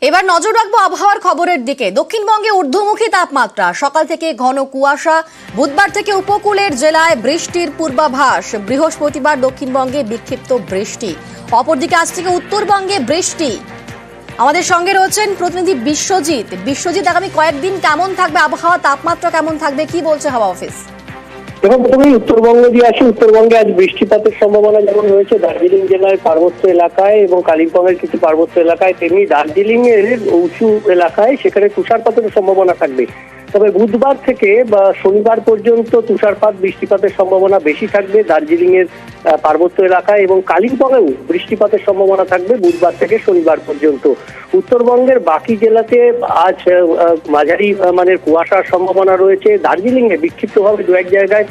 এবার নজর রাখব আবহাওয়ার খবরের দিকে। দক্ষিণবঙ্গে ঊর্ধ্বমুখী তাপমাত্রা। সকাল থেকে ঘন কুয়াশা। বুধবার থেকে উপকূলের জেলায় বৃষ্টির পূর্বাভাস। বৃহস্পতিবার দক্ষিণবঙ্গে বিক্ষিপ্ত বৃষ্টি। অপরদিকে আজ থেকে উত্তরবঙ্গে বৃষ্টি। আমাদের সঙ্গে রয়েছেন প্রতিনিধি বিশ্বজিৎ। বিশ্বজিৎ, আগামী কয়েকদিন কেমন থাকবে? আবহাওয়া, তাপমাত্রা কেমন থাকবে? কি বলছে হাওয়া অফিস? দেখুন তুমি উত্তরবঙ্গ দিয়ে আসি উত্তরবঙ্গে আজ বৃষ্টিপাতের সম্ভাবনা যেমন রয়েছে, দার্জিলিং জেলার পার্বত্য এলাকায় এবং কালিম্পংয়ের কিছু পার্বত্য এলাকায়, তেমনি দার্জিলিং এর উঁচু এলাকায় সেখানে তুষারপাতের সম্ভাবনা থাকবে। তবে বুধবার থেকে বা শনিবার পর্যন্ত তুষারপাত, বৃষ্টিপাতের সম্ভাবনা বেশি থাকবে দার্জিলিং এর পার্বত্য এলাকায় এবং কালিম্পংয়েও বৃষ্টিপাতের সম্ভাবনা থাকবে বুধবার থেকে শনিবার পর্যন্ত। উত্তরবঙ্গের বাকি জেলাতে আজ মাঝারি মানের কুয়াশার সম্ভাবনা রয়েছে। দার্জিলিং এ বিক্ষিপ্তভাবে দু এক জায়গায়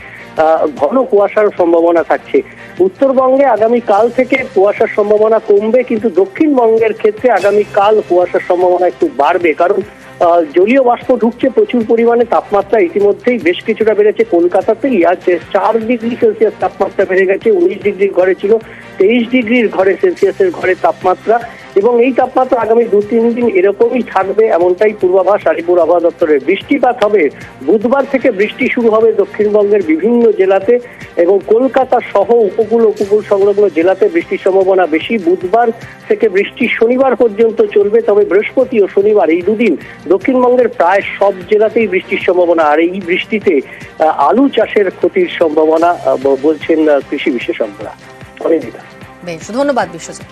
ঘন কুয়াশার সম্ভাবনা থাকছে। উত্তরবঙ্গে আগামী কাল থেকে কুয়াশার সম্ভাবনা কমবে, কিন্তু দক্ষিণবঙ্গের ক্ষেত্রে আগামী কাল কুয়াশার সম্ভাবনা একটু বাড়বে। কারণ জলীয় বাষ্প ঢুকছে প্রচুর পরিমাণে, তাপমাত্রা ইতিমধ্যেই বেশ কিছুটা বেড়েছে কলকাতাতেই, আজ চার ডিগ্রি সেলসিয়াস তাপমাত্রা বেড়ে গেছে, উনিশ ডিগ্রির ঘরে ছিল, তেইশ ডিগ্রির ঘরে সেলসিয়াসের ঘরে তাপমাত্রা এবং এই তাপমাত্রা আগামী দু তিন দিন এরকমই থাকবে এমনটাই পূর্বাভাস আলিপুর আবহাওয়া দপ্তরের। বৃষ্টিপাত হবে। বুধবার থেকে বৃষ্টি শুরু হবে দক্ষিণবঙ্গের বিভিন্ন জেলাতে এবং কলকাতা সহ উপকূল উপকূল সংলগ্ন জেলাতে বৃষ্টির সম্ভাবনা বেশি। বুধবার থেকে বৃষ্টি শনিবার পর্যন্ত চলবে, তবে বৃহস্পতি ও শনিবার এই দুদিন দক্ষিণবঙ্গের প্রায় সব জেলাতেই বৃষ্টির সম্ভাবনা। আর এই বৃষ্টিতে আলু চাষের ক্ষতির সম্ভাবনা বলছেন কৃষি বিশেষজ্ঞরা। ধন্যবাদ বিশ্বজিৎ।